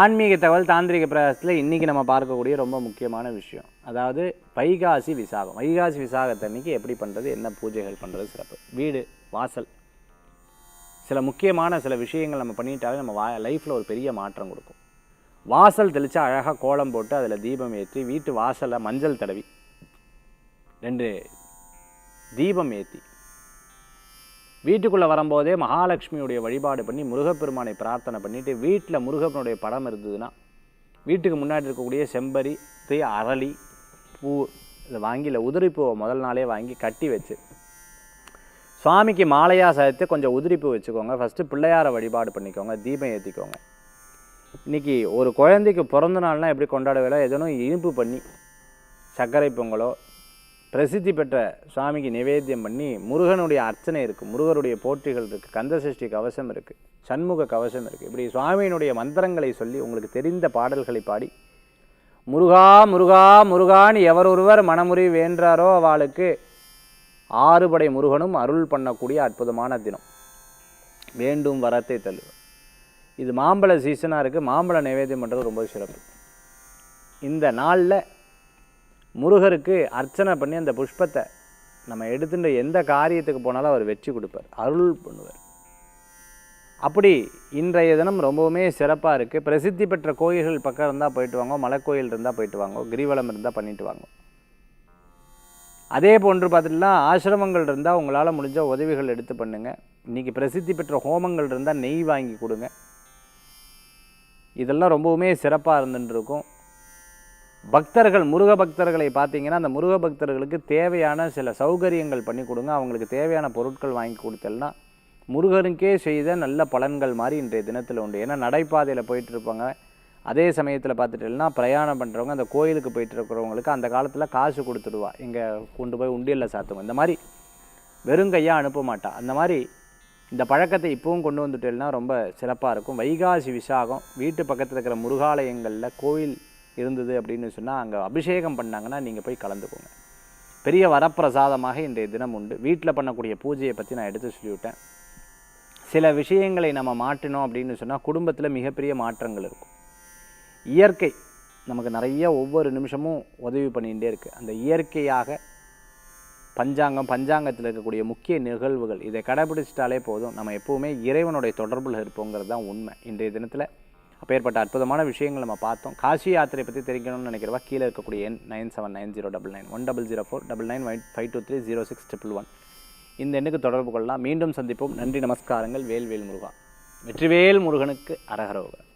ஆன்மீக தகவல் தாந்திரிக பிரகாசத்தில் இன்றைக்கி நம்ம பார்க்கக்கூடிய ரொம்ப முக்கியமான விஷயம். அதாவது வைகாசி விசாகம். வைகாசி விசாகத்தன்னைக்கு எப்படி பண்ணுறது என்ன பூஜைகள் பண்ணுறது சிறப்பு. வீடு வாசல். சில முக்கியமான சில விஷயங்கள் நம்ம பண்ணிட்டாலே நம்ம வா லைஃப்பில் ஒரு பெரிய மாற்றம் கொடுக்கும். வாசல் தெளித்து அழகாக கோலம் போட்டு அதில் தீபம் ஏற்றி வீட்டு வாசலில் மஞ்சள் தடவி. ரெண்டு தீபம் ஏற்றி வீட்டுக்குள்ளே வரும்போதே மகாலட்சுமியுடைய வழிபாடு பண்ணி முருகப்பெருமானை பிரார்த்தனை பண்ணிவிட்டு வீட்டில் முருகப்பனுடைய படம் இருந்ததுன்னா வீட்டுக்கு முன்னாடி இருக்கக்கூடிய செம்பரி தீ அரளி பூ இதை வாங்கி இல்லை உதிரிப்பூவை முதல் நாளே வாங்கி கட்டி வச்சு சுவாமிக்கு மாலையாக சேர்த்து கொஞ்சம் உதிரிப்பூ வச்சுக்கோங்க. ஃபஸ்ட்டு பிள்ளையாரை வழிபாடு பண்ணிக்கோங்க தீபம் ஏற்றிக்கோங்க இன்றைக்கி ஒரு குழந்தைக்கு பிறந்த நாள்னால் எப்படி கொண்டாடுவேலோ எதனும் இனிப்பு பண்ணி சர்க்கரை பொங்கலோ பிரசித்தி பெற்ற சுவாமிக்கு நிவேத்தியம் பண்ணி முருகனுடைய அர்ச்சனை இருக்குது முருகருடைய போற்றிகள் இருக்குது கந்தசஷ்டி கவசம் இருக்குது சண்முக கவசம் இருக்குது இப்படி சுவாமியினுடைய மந்திரங்களை சொல்லி உங்களுக்கு தெரிந்த பாடல்களை பாடி முருகா முருகா முருகான்னு எவர் ஒருவர் மனமுறி வேண்டாரோ அவளுக்கு ஆறுபடை முருகனும் அருள் பண்ணக்கூடிய அற்புதமான தினம். வேண்டும் வரத்தை தள்ளுவோம் இது மாம்பழ சீசனாக இருக்குது மாம்பழ நிவேத்தியம் பண்ணுறது ரொம்ப சிறப்பு. இந்த நாளில் முருகருக்கு அர்ச்சனை பண்ணி அந்த புஷ்பத்தை நம்ம எடுத்துட்டு எந்த காரியத்துக்கு போனாலும் அவர் வெற்றி கொடுப்பார் அருள் பண்ணுவார். அப்படி இன்றைய தினம் ரொம்பவுமே சிறப்பாக இருக்குது பிரசித்தி பெற்ற கோயில்கள் பக்கம் இருந்தால் போயிட்டு வாங்க மலைக்கோயில் இருந்தால் போயிட்டு வாங்க கிரிவலம் இருந்தால் பண்ணிட்டு வாங்க. அதே போன்று பார்த்துட்டுனா ஆசிரமங்கள் இருந்தால் உங்களால் முடிஞ்ச உதவிகள் எடுத்து பண்ணுங்கள் இன்றைக்கி பிரசித்தி பெற்ற ஹோமங்கள் இருந்தால் நெய் வாங்கி கொடுங்க. இதெல்லாம் ரொம்பவுமே சிறப்பாக இருந்துட்டு இருக்கும். பக்தர்கள் முருக பக்தர்களை பார்த்தீங்கன்னா அந்த முருக பக்தர்களுக்கு தேவையான சில சௌகரியங்கள் பண்ணி கொடுங்க. அவங்களுக்கு தேவையான பொருட்கள் வாங்கி கொடுத்தல்னா முருகனுக்கே செய்த நல்ல பலன்கள் மாதிரி இன்றைய தினத்தில் உண்டு. ஏன்னா நடைபாதையில் போயிட்டு இருப்பாங்க அதே சமயத்தில் பார்த்துட்டேன்னா பிரயாணம் பண்ணுறவங்க அந்த கோயிலுக்கு போயிட்டு இருக்கிறவங்களுக்கு அந்த காலத்தில் காசு கொடுத்துடுவா. இங்கே கொண்டு போய் உண்டியலில் சாத்துவோம். இந்த மாதிரி வெறும் கையாக அனுப்ப மாட்டா. அந்த மாதிரி இந்த பழக்கத்தை இப்போவும் கொண்டு வந்துட்டேன்னா ரொம்ப சிறப்பாக இருக்கும். வைகாசி விசாகம் வீட்டு பக்கத்தில் இருக்கிற முருகாலயங்களில் கோயில் இருந்தது அப்படின்னு சொன்னால் அங்கே அபிஷேகம் பண்ணாங்கன்னா நீங்கள் போய் கலந்துக்கோங்க. பெரிய வரப்பிரசாதமாக இன்றைய தினம் உண்டு. வீட்டில் பண்ணக்கூடிய பூஜையை பற்றி நான் எடுத்து சொல்லிவிட்டேன். சில விஷயங்களை நம்ம மாற்றினோம் அப்படின்னு சொன்னால் குடும்பத்தில் மிகப்பெரிய மாற்றங்கள் இருக்கும். இயற்கை நமக்கு நிறைய ஒவ்வொரு நிமிஷமும் உதவி பண்ணிகிட்டே இருக்குது அந்த இயற்கையாக பஞ்சாங்கம் பஞ்சாங்கத்தில் இருக்கக்கூடிய முக்கிய நிகழ்வுகள் இதை கடைபிடிச்சிட்டாலே போதும். நம்ம எப்போவுமே இறைவனுடைய தொடர்பில் இருப்போங்கிறது தான் உண்மை. இன்றைய தினத்தில் அப்பேற்பட்ட அற்புதமான விஷயங்கள் நம்ம பார்த்தோம். காசி யாத்திரை பற்றி தெரிவிக்கணும்னு நினைக்கிறவா கீழே இருக்கக்கூடிய எண் nine seven nine zero double nine. One double zero four double nine five two three zero six triple one. இந்த எண்ணுக்கு தொடர்பு கொள்ளலாம். மீண்டும் சந்திப்போம். நன்றி நமஸ்காரங்கள். வேல்வேல் முருகா. வெற்றிவேல் முருகனுக்கு அரகரோகர்